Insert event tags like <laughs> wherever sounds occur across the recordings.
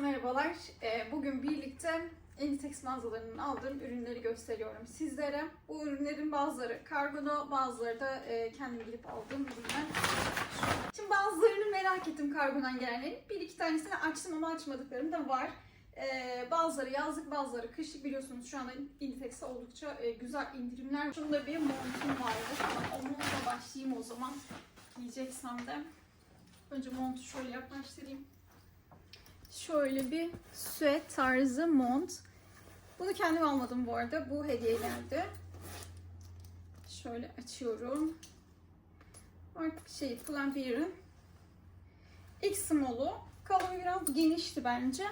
Merhabalar. Ee, Bugün birlikte Enitex mağazalarının aldığım ürünleri gösteriyorum sizlere. Bu ürünlerin bazıları kargoda, bazıları da e, kendim gidip aldığım ürünler. Şimdi bazılarını merak ettim kargodan gelenlerin. Bir iki tanesini açtım ama açmadıklarım da var. Ee, bazıları yazlık, bazıları kışlık biliyorsunuz şu anda Inditex'te oldukça e, güzel indirimler. Şunda bir montum vardı. Tamam, o montla başlayayım o zaman. Giyeceksem de. Önce montu şöyle yaklaştırayım. Şöyle bir süet tarzı mont. Bunu kendim almadım bu arada. Bu hediye geldi. Şöyle açıyorum. Artık şey Pull&Bear'ın X small'u. Kalıbı biraz genişti bence.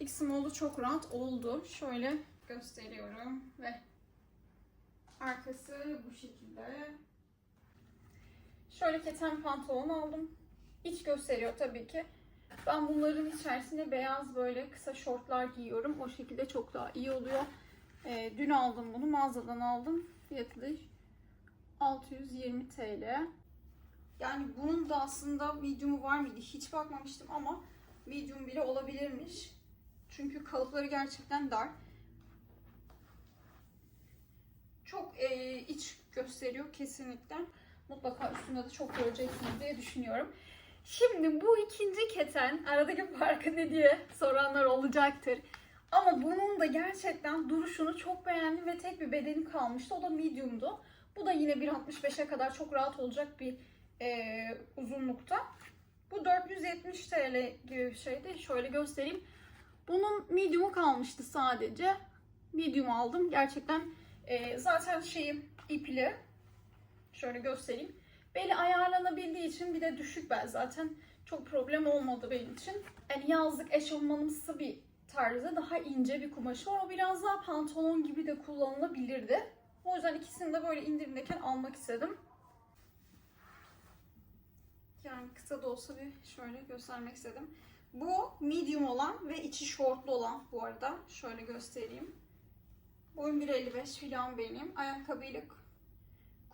X small'u çok rahat oldu. Şöyle gösteriyorum ve arkası bu şekilde. Şöyle keten pantolon aldım. İç gösteriyor tabii ki. Ben bunların içerisine beyaz böyle kısa şortlar giyiyorum. O şekilde çok daha iyi oluyor. Ee, dün aldım bunu. Mağazadan aldım. Fiyatı da 620 TL. Yani bunun da aslında medium'u var mıydı? Hiç bakmamıştım ama medium bile olabilirmiş. Çünkü kalıpları gerçekten dar. Çok e, iç gösteriyor kesinlikle. Mutlaka üstünde de çok göreceksiniz diye düşünüyorum. Şimdi bu ikinci keten aradaki farkı ne diye soranlar olacaktır. Ama bunun da gerçekten duruşunu çok beğendim ve tek bir bedeni kalmıştı. O da medium'du. Bu da yine 1.65'e kadar çok rahat olacak bir e, uzunlukta. Bu 470 TL gibi bir şeydi. Şöyle göstereyim. Bunun medium'u kalmıştı sadece. Medium aldım. Gerçekten e, zaten şeyim ipli. Şöyle göstereyim. Beli ayarlanabildiği için bir de düşük bel zaten çok problem olmadı benim için. Yani yazlık eşofmanımsı bir tarzda daha ince bir kumaşı var. O biraz daha pantolon gibi de kullanılabilirdi. O yüzden ikisini de böyle indirimdeyken almak istedim. Yani kısa da olsa bir şöyle göstermek istedim. Bu medium olan ve içi şortlu olan bu arada. Şöyle göstereyim. Boyum 1.55 falan benim. Ayakkabıyla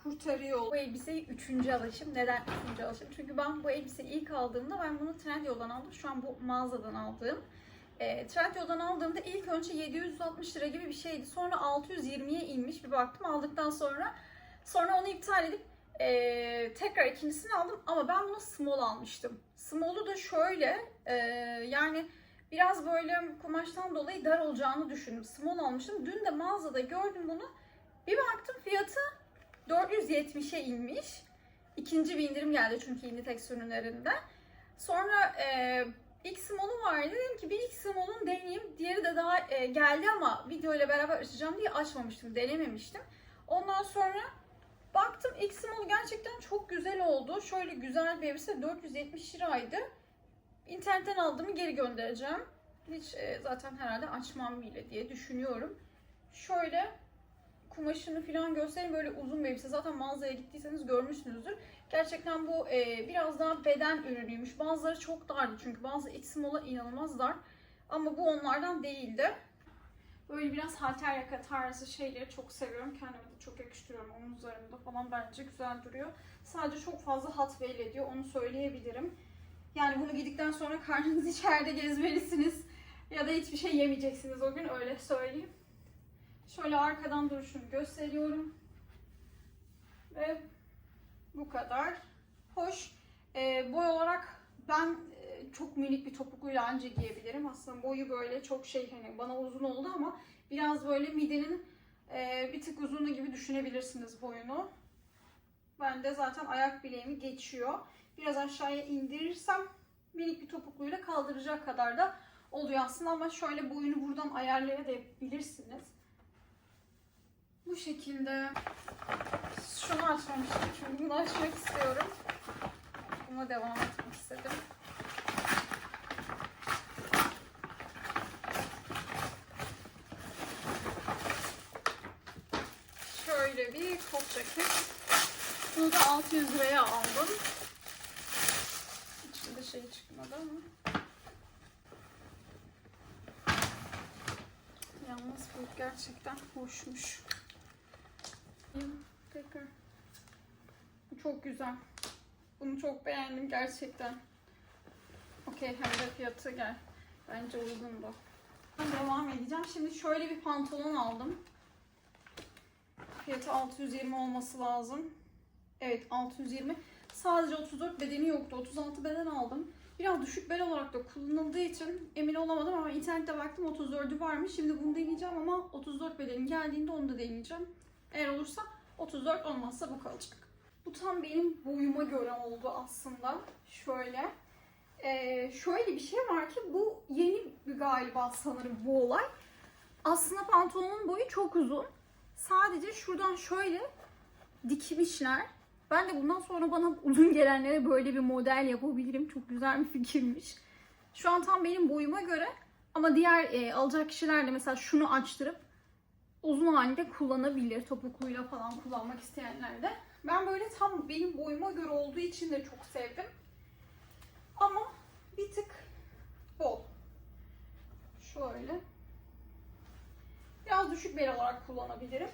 kurtarıyor. Bu elbiseyi üçüncü alışım. Neden üçüncü alışım? Çünkü ben bu elbiseyi ilk aldığımda ben bunu Trendyol'dan aldım. Şu an bu mağazadan aldığım. E, Trendyol'dan aldığımda ilk önce 760 lira gibi bir şeydi. Sonra 620'ye inmiş bir baktım aldıktan sonra. Sonra onu iptal edip e, tekrar ikincisini aldım. Ama ben bunu small almıştım. Small'u da şöyle e, yani biraz böyle kumaştan dolayı dar olacağını düşündüm. Small almıştım. Dün de mağazada gördüm bunu. Bir baktım fiyatı 470'e inmiş. İkinci bir indirim geldi çünkü Inditex ürünlerinde. Sonra e, X small'u vardı. Dedim ki bir X small'un deneyeyim. Diğeri de daha e, geldi ama video ile beraber açacağım diye açmamıştım. Denememiştim. Ondan sonra baktım X small gerçekten çok güzel oldu. Şöyle güzel bir elbise 470 liraydı. İnternetten aldığımı geri göndereceğim. Hiç e, zaten herhalde açmam bile diye düşünüyorum. Şöyle kumaşını falan göstereyim. Böyle uzun bir elbise. Zaten mağazaya gittiyseniz görmüşsünüzdür. Gerçekten bu e, biraz daha beden ürünüymüş. Bazıları çok dardı çünkü bazı X small'a inanılmaz dar. Ama bu onlardan değildi. Böyle biraz halter yaka tarzı şeyleri çok seviyorum. Kendime de çok yakıştırıyorum. Omuzlarımda falan bence güzel duruyor. Sadece çok fazla hat belli ediyor. Onu söyleyebilirim. Yani bunu giydikten sonra karnınız <laughs> içeride gezmelisiniz. Ya da hiçbir şey yemeyeceksiniz o gün öyle söyleyeyim. Şöyle arkadan duruşunu gösteriyorum. Ve bu kadar. Hoş. Ee, boy olarak ben e, çok minik bir topukluyla anca giyebilirim. Aslında boyu böyle çok şey hani bana uzun oldu ama biraz böyle midenin e, bir tık uzunluğu gibi düşünebilirsiniz boyunu. Ben de zaten ayak bileğimi geçiyor. Biraz aşağıya indirirsem minik bir topukluyla kaldıracak kadar da oluyor aslında ama şöyle boyunu buradan ayarlayabilirsiniz. Bu şekilde şunu açmamıştım çünkü bunu açmak istiyorum. Buna devam etmek istedim. Şöyle bir kot ceket. Bunu da 600 liraya aldım. İçinde şey çıkmadı ama. Yalnız bu gerçekten hoşmuş. Tekrar. Bu çok güzel. Bunu çok beğendim gerçekten. Okey hem de fiyatı gel. Bence uygundu. Ben devam edeceğim. Şimdi şöyle bir pantolon aldım. Fiyatı 620 olması lazım. Evet 620. Sadece 34 bedeni yoktu. 36 beden aldım. Biraz düşük bel olarak da kullanıldığı için emin olamadım ama internette baktım 34'ü varmış. Şimdi bunu deneyeceğim ama 34 bedenin geldiğinde onu da deneyeceğim. Eğer olursa 34 olmazsa bu kalacak. Bu tam benim boyuma göre oldu aslında. Şöyle. Ee, şöyle bir şey var ki bu yeni bir galiba sanırım bu olay. Aslında pantolonun boyu çok uzun. Sadece şuradan şöyle dikmişler. Ben de bundan sonra bana uzun gelenlere böyle bir model yapabilirim. Çok güzel bir fikirmiş. Şu an tam benim boyuma göre ama diğer e, alacak kişiler de mesela şunu açtırıp uzun halde kullanabilir. Topukluyla falan kullanmak isteyenler de. Ben böyle tam benim boyuma göre olduğu için de çok sevdim. Ama bir tık bol. Şöyle. Biraz düşük bel olarak kullanabilirim.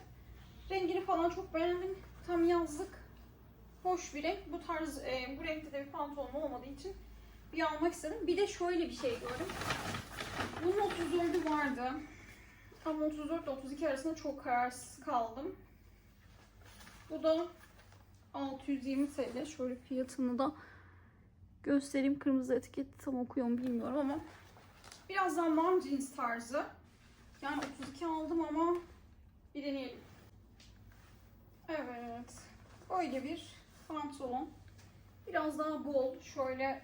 Rengini falan çok beğendim. Tam yazlık. Hoş bir renk. Bu tarz, e, bu renkte de bir pantolon olmadığı için bir almak istedim. Bir de şöyle bir şey gördüm. Bunun 34'ü vardı. Ama 34 ile 32 arasında çok kararsız kaldım. Bu da 620 TL. Şöyle fiyatını da göstereyim. Kırmızı etiketi tam okuyor mu bilmiyorum ama biraz daha mom jeans tarzı. Yani 32 aldım ama bir deneyelim. Evet. Böyle bir pantolon. Biraz daha bol. Şöyle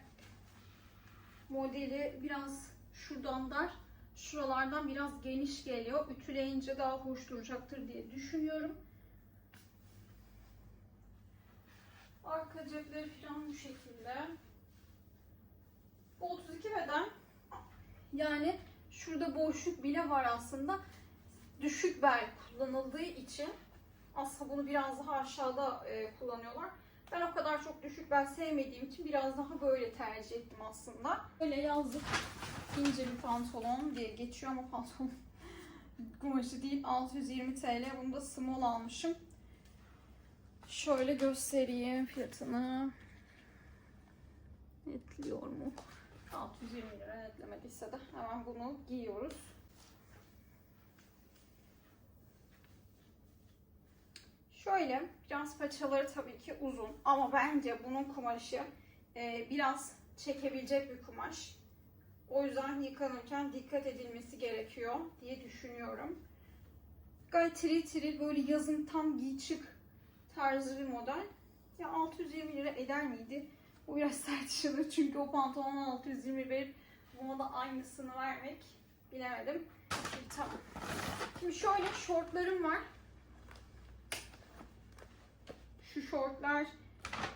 modeli biraz şuradan dar. Şuralardan biraz geniş geliyor. Ütüleyince daha hoş duracaktır diye düşünüyorum. Arka cepleri falan bu şekilde. Bu 32 beden. Yani şurada boşluk bile var aslında. Düşük bel kullanıldığı için aslında bunu biraz daha aşağıda e, kullanıyorlar. Ben o kadar çok düşük bel sevmediğim için biraz daha böyle tercih ettim aslında. Böyle yazlık ince bir pantolon diye geçiyor ama pantolon <laughs> kumaşı değil 620 TL. Bunu da small almışım. Şöyle göstereyim fiyatını. Netliyor mu? 620 lira netlemediyse de hemen bunu giyiyoruz. Şöyle biraz paçaları tabii ki uzun ama bence bunun kumaşı e, biraz çekebilecek bir kumaş. O yüzden yıkanırken dikkat edilmesi gerekiyor diye düşünüyorum. Gayet tiril tiril böyle yazın tam giy tarzı bir model. Ya 620 lira eder miydi? Bu biraz <laughs> tartışılır çünkü o pantolona 620 verip buna aynısını vermek bilemedim. Şimdi, tamam. Şimdi şöyle şortlarım var. Şu şortlar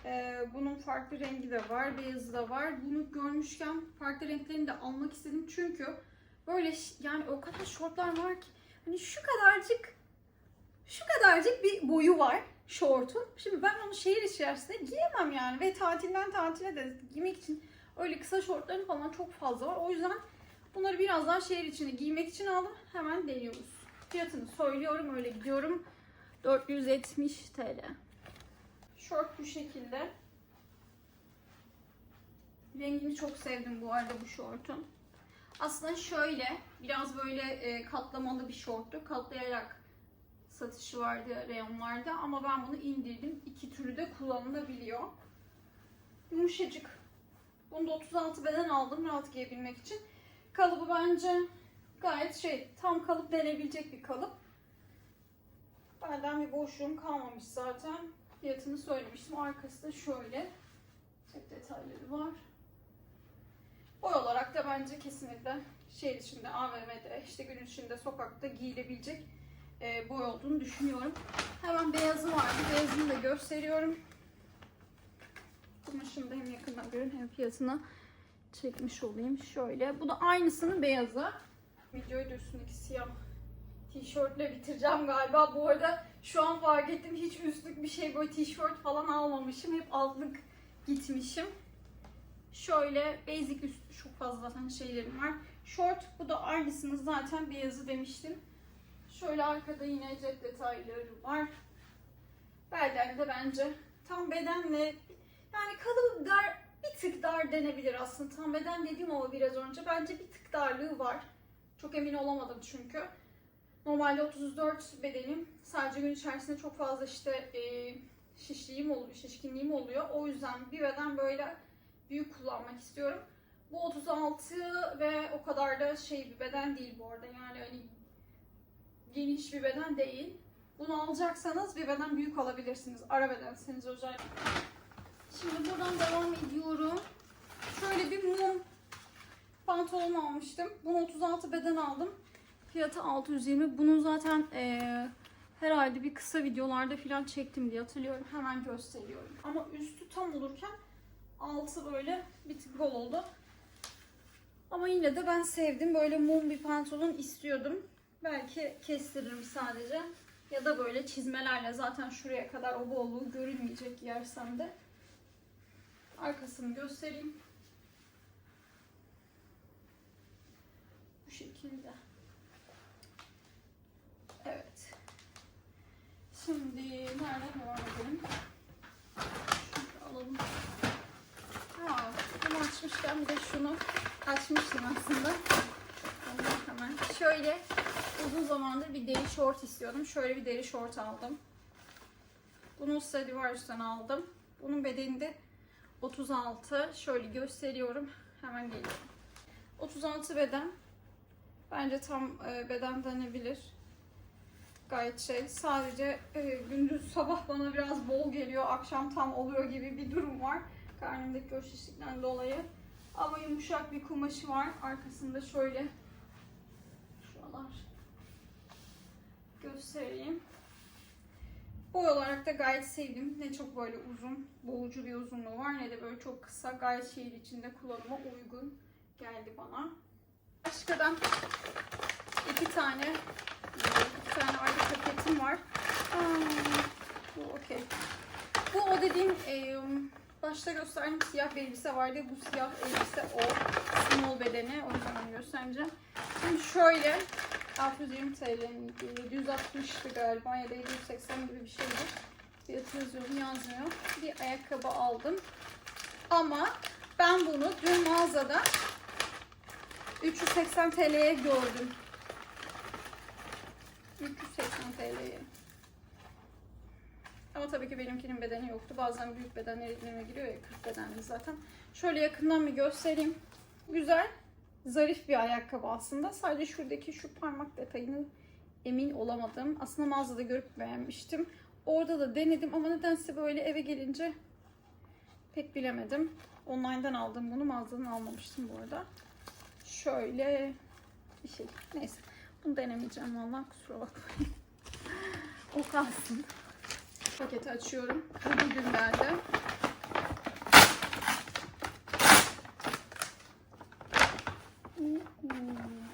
e, bunun farklı rengi de var, beyazı da var. Bunu görmüşken farklı renklerini de almak istedim çünkü böyle yani o kadar şortlar var ki hani şu kadarcık şu kadarcık bir boyu var şortun. Şimdi ben onu şehir içerisinde giyemem yani ve tatilden tatile de giymek için öyle kısa şortların falan çok fazla var. O yüzden bunları biraz daha şehir içinde giymek için aldım. Hemen deniyoruz. Fiyatını söylüyorum öyle gidiyorum. 470 TL. Şort bu şekilde. Rengini çok sevdim bu arada bu şortun. Aslında şöyle biraz böyle e, katlamalı bir şorttu. Katlayarak satışı vardı reyonlarda ama ben bunu indirdim. İki türü de kullanılabiliyor. Yumuşacık. Bunu da 36 beden aldım rahat giyebilmek için. Kalıbı bence gayet şey tam kalıp denebilecek bir kalıp. Benden bir boşluğum kalmamış zaten. Fiyatını söylemiştim. Arkası da şöyle. Cep detayları var. Boy olarak da bence kesinlikle şehir içinde, AVM'de, işte gün içinde, sokakta giyilebilecek e, boy olduğunu düşünüyorum. Hemen beyazı vardı. Beyazını da gösteriyorum. Kumaşını da hem yakından görün hem fiyatını çekmiş olayım. Şöyle. Bu da aynısının beyazı. Videoyu da üstündeki siyah tişörtle bitireceğim galiba. Bu arada şu an fark ettim hiç üstlük bir şey böyle tişört falan almamışım. Hep altlık gitmişim. Şöyle basic üst çok fazla zaten şeylerim var. Short bu da aynısını zaten beyazı demiştim. Şöyle arkada yine cep detayları var. Belden de bence tam bedenle yani kalıbı dar bir tık dar denebilir aslında. Tam beden dediğim ama biraz önce. Bence bir tık darlığı var. Çok emin olamadım çünkü. Normalde 34 bedenim. Sadece gün içerisinde çok fazla işte e, şişliğim oluyor, şişkinliğim oluyor. O yüzden bir beden böyle büyük kullanmak istiyorum. Bu 36 ve o kadar da şey bir beden değil bu arada. Yani hani geniş bir beden değil. Bunu alacaksanız bir beden büyük alabilirsiniz. Ara bedenseniz özellikle. Şimdi buradan devam ediyorum. Şöyle bir mum pantolon almıştım. Bunu 36 beden aldım. Fiyatı 620. Bunun zaten eee herhalde bir kısa videolarda falan çektim diye hatırlıyorum. Hemen gösteriyorum. Ama üstü tam olurken altı böyle bir tık bol oldu. Ama yine de ben sevdim. Böyle mum bir pantolon istiyordum. Belki kestiririm sadece. Ya da böyle çizmelerle zaten şuraya kadar o bolluğu görünmeyecek yersem de. Arkasını göstereyim. Bu şekilde. Evet. Şimdi nereden devam edelim? Alalım. Ha, bunu açmışken bir de şunu açmıştım aslında. Hemen. Şöyle uzun zamandır bir deri şort istiyordum. Şöyle bir deri şort aldım. Bunu Stradivarius'tan aldım. Bunun bedeni de 36. Şöyle gösteriyorum. Hemen geliyorum. 36 beden. Bence tam e, beden denebilir. Gayet şey. Sadece e, gündüz sabah bana biraz bol geliyor. Akşam tam oluyor gibi bir durum var. Karnımdaki o şişlikten dolayı. Ama yumuşak bir kumaşı var. Arkasında şöyle şuralar göstereyim. Boy olarak da gayet sevdim. Ne çok böyle uzun, boğucu bir uzunluğu var ne de böyle çok kısa. Gayet şehir içinde kullanıma uygun geldi bana. Başkadan iki tane paketim var. Bu okey. Bu o dediğim e, başta gösterdiğim siyah bir elbise vardı. Bu siyah elbise o. Small bedeni. O yüzden göstereceğim. Şimdi şöyle 620 TL'nin 760'tı galiba ya da 780 gibi bir şeydi. Fiyatı yazıyorum yazmıyor. Bir ayakkabı aldım. Ama ben bunu dün mağazada 380 TL'ye gördüm. 380 TL'ye. Ama tabii ki benimkinin bedeni yoktu. Bazen büyük bedenler elime giriyor ya 40 bedenli zaten. Şöyle yakından bir göstereyim. Güzel, zarif bir ayakkabı aslında. Sadece şuradaki şu parmak detayını emin olamadım. Aslında mağazada görüp beğenmiştim. Orada da denedim ama nedense böyle eve gelince pek bilemedim. Online'dan aldım bunu. Mağazadan almamıştım bu arada. Şöyle bir şey. Neyse. Bunu denemeyeceğim vallahi kusura bakmayın. <laughs> o kalsın. Paketi açıyorum. Bu bugün geldi.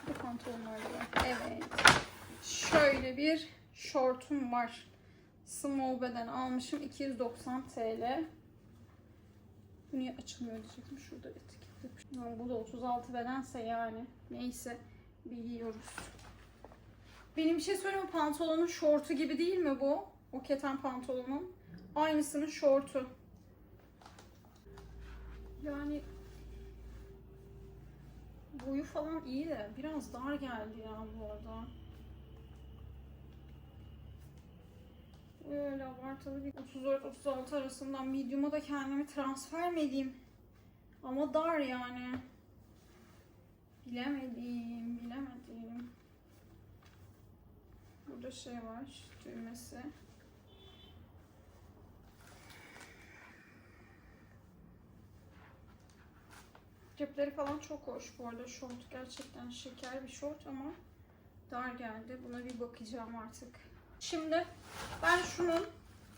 Bu pantolonlar var. Evet. Şöyle bir şortum var. Small beden almışım. 290 TL. Bu niye açılmıyor diyecektim. Şurada etiketli. Bu da 36 bedense yani. Neyse. Biliyoruz. Benim şey söyleyeyim mi? Pantolonun şortu gibi değil mi bu? O keten pantolonun. Aynısının şortu. Yani boyu falan iyi de biraz dar geldi ya bu arada. Öyle abartılı bir 34-36 arasından medium'a da kendimi transfer mi edeyim? Ama dar yani. Bilemedim, bilemedim. Burada şey var, düğmesi. Cepleri falan çok hoş bu arada. Şort gerçekten şeker bir şort ama dar geldi. Buna bir bakacağım artık. Şimdi ben şunun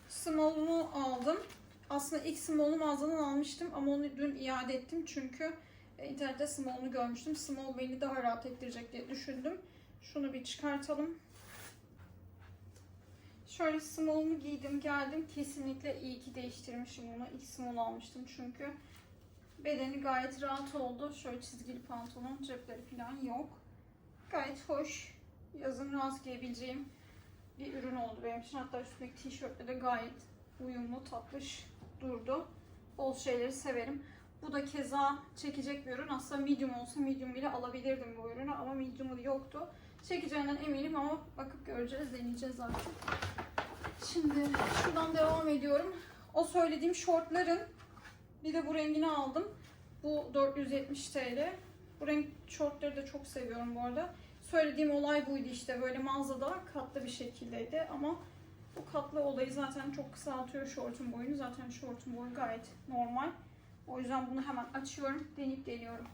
small'unu aldım. Aslında ilk small'u mağazadan almıştım ama onu dün iade ettim çünkü e, internette small'unu görmüştüm. Small beni daha rahat ettirecek diye düşündüm. Şunu bir çıkartalım. Şöyle small'umu giydim geldim. Kesinlikle iyi ki değiştirmişim bunu. İlk small almıştım çünkü. Bedeni gayet rahat oldu. Şöyle çizgili pantolon, cepleri falan yok. Gayet hoş. Yazın rahat giyebileceğim bir ürün oldu benim için. Hatta üstündeki tişörtle de gayet uyumlu, tatlış durdu. Bol şeyleri severim. Bu da keza çekecek bir ürün. Aslında medium olsa medium bile alabilirdim bu ürünü ama medium'u yoktu. Çekeceğinden eminim ama bakıp göreceğiz, deneyeceğiz artık. Şimdi şuradan devam ediyorum. O söylediğim şortların bir de bu rengini aldım. Bu 470 TL. Bu renk şortları da çok seviyorum bu arada. Söylediğim olay buydu işte böyle mağazada katlı bir şekildeydi ama bu katlı olayı zaten çok kısaltıyor şortun boyunu. Zaten şortun boyu gayet normal. O yüzden bunu hemen açıyorum, deneyip geliyorum.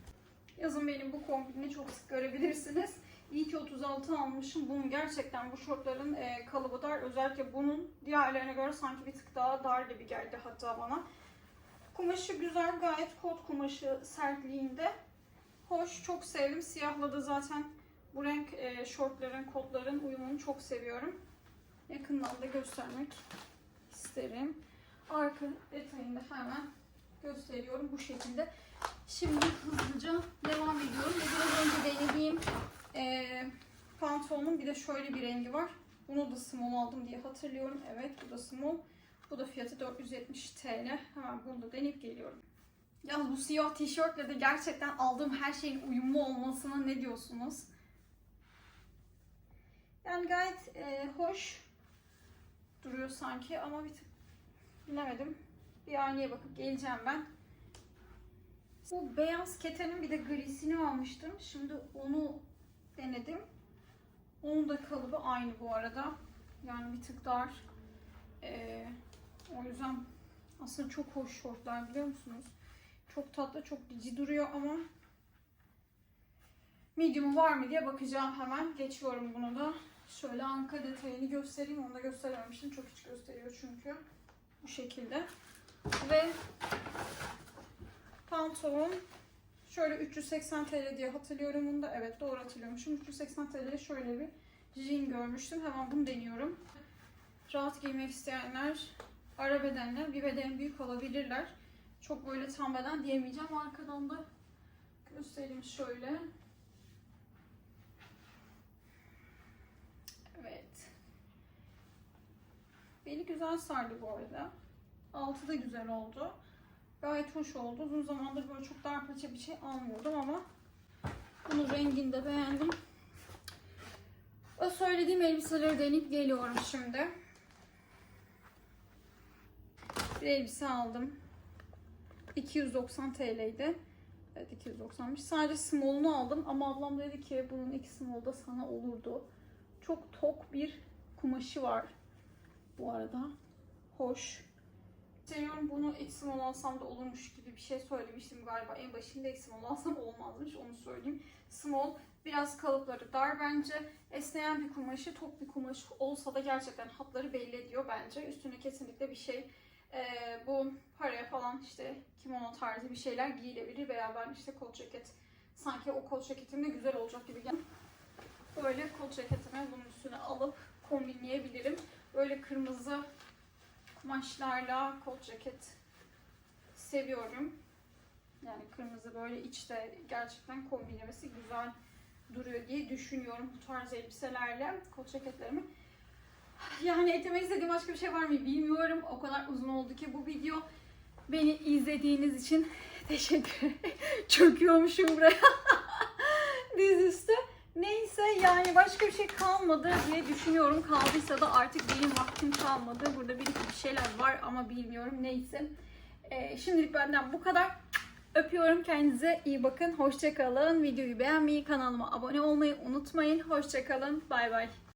Yazın benim bu kombini çok sık görebilirsiniz. İyi ki 36 almışım. Bunun gerçekten bu şortların e, kalıbı dar. Özellikle bunun diğerlerine göre sanki bir tık daha dar gibi geldi hatta bana. Kumaşı güzel, gayet kot kumaşı sertliğinde. Hoş, çok sevdim. Siyahla da zaten bu renk e, şortların, kotların uyumunu çok seviyorum. Yakından da göstermek isterim. Arka detayını hemen gösteriyorum bu şekilde. Şimdi hızlıca devam ediyorum. Biraz önce denediğim e, pantolonun bir de şöyle bir rengi var. Bunu da small aldım diye hatırlıyorum. Evet bu da small. Bu da fiyatı 470 TL. Hemen bunu da deneyip geliyorum. Ya bu siyah tişörtle de gerçekten aldığım her şeyin uyumlu olmasına ne diyorsunuz? Yani gayet e, hoş duruyor sanki ama bir tık bilemedim. Bir aynaya bakıp geleceğim ben. Bu beyaz ketenin bir de grisini almıştım. Şimdi onu denedim. Onun da kalıbı aynı bu arada. Yani bir tık dar. Ee, o yüzden aslında çok hoş şortlar biliyor musunuz? Çok tatlı, çok cici duruyor ama medium'u var mı diye bakacağım hemen. Geçiyorum bunu da. Şöyle arka detayını göstereyim. Onu da gösterememiştim. Çok hiç gösteriyor çünkü. Bu şekilde. Ve pantolon şöyle 380 TL diye hatırlıyorum bunu da. Evet doğru hatırlıyormuşum. 380 TL'ye şöyle bir jean görmüştüm. Hemen bunu deniyorum. Rahat giymek isteyenler ara bedenler bir beden büyük olabilirler. Çok böyle tam beden diyemeyeceğim. Arkadan da göstereyim şöyle. Evet. Beni güzel sardı bu arada. Altı da güzel oldu. Gayet hoş oldu. Uzun zamandır böyle çok dar paça bir şey almıyordum ama bunun rengini de beğendim. O söylediğim elbiseleri deneyip geliyorum şimdi. Bir elbise aldım. 290 TL'ydi. Evet 290'mış. Sadece small'unu aldım ama ablam dedi ki bunun iki small da sana olurdu. Çok tok bir kumaşı var bu arada. Hoş. Seviyorum bunu small alsam da olurmuş gibi bir şey söylemiştim galiba. En başında small alsam olmazmış onu söyleyeyim. Small biraz kalıpları dar bence. Esneyen bir kumaşı, tok bir kumaş olsa da gerçekten hatları belli ediyor bence. Üstüne kesinlikle bir şey ee, bu paraya falan işte kimono tarzı bir şeyler giyilebilir veya ben işte kot ceket sanki o kot ceketimde güzel olacak gibi geldi. Böyle kot ceketimi bunun üstüne alıp kombinleyebilirim. Böyle kırmızı kumaşlarla kot ceket seviyorum. Yani kırmızı böyle içte gerçekten kombinlemesi güzel duruyor diye düşünüyorum bu tarz elbiselerle kot ceketlerimi. Yani eklemek istediğim başka bir şey var mı bilmiyorum. O kadar uzun oldu ki bu video. Beni izlediğiniz için <laughs> teşekkür <laughs> Çöküyormuşum buraya. <laughs> Dizüstü. Neyse yani başka bir şey kalmadı diye düşünüyorum. Kaldıysa da artık benim vaktim kalmadı. Burada bir iki bir şeyler var ama bilmiyorum. Neyse. Ee, şimdilik benden bu kadar. Öpüyorum. Kendinize iyi bakın. Hoşçakalın. Videoyu beğenmeyi, kanalıma abone olmayı unutmayın. Hoşçakalın. Bay bay.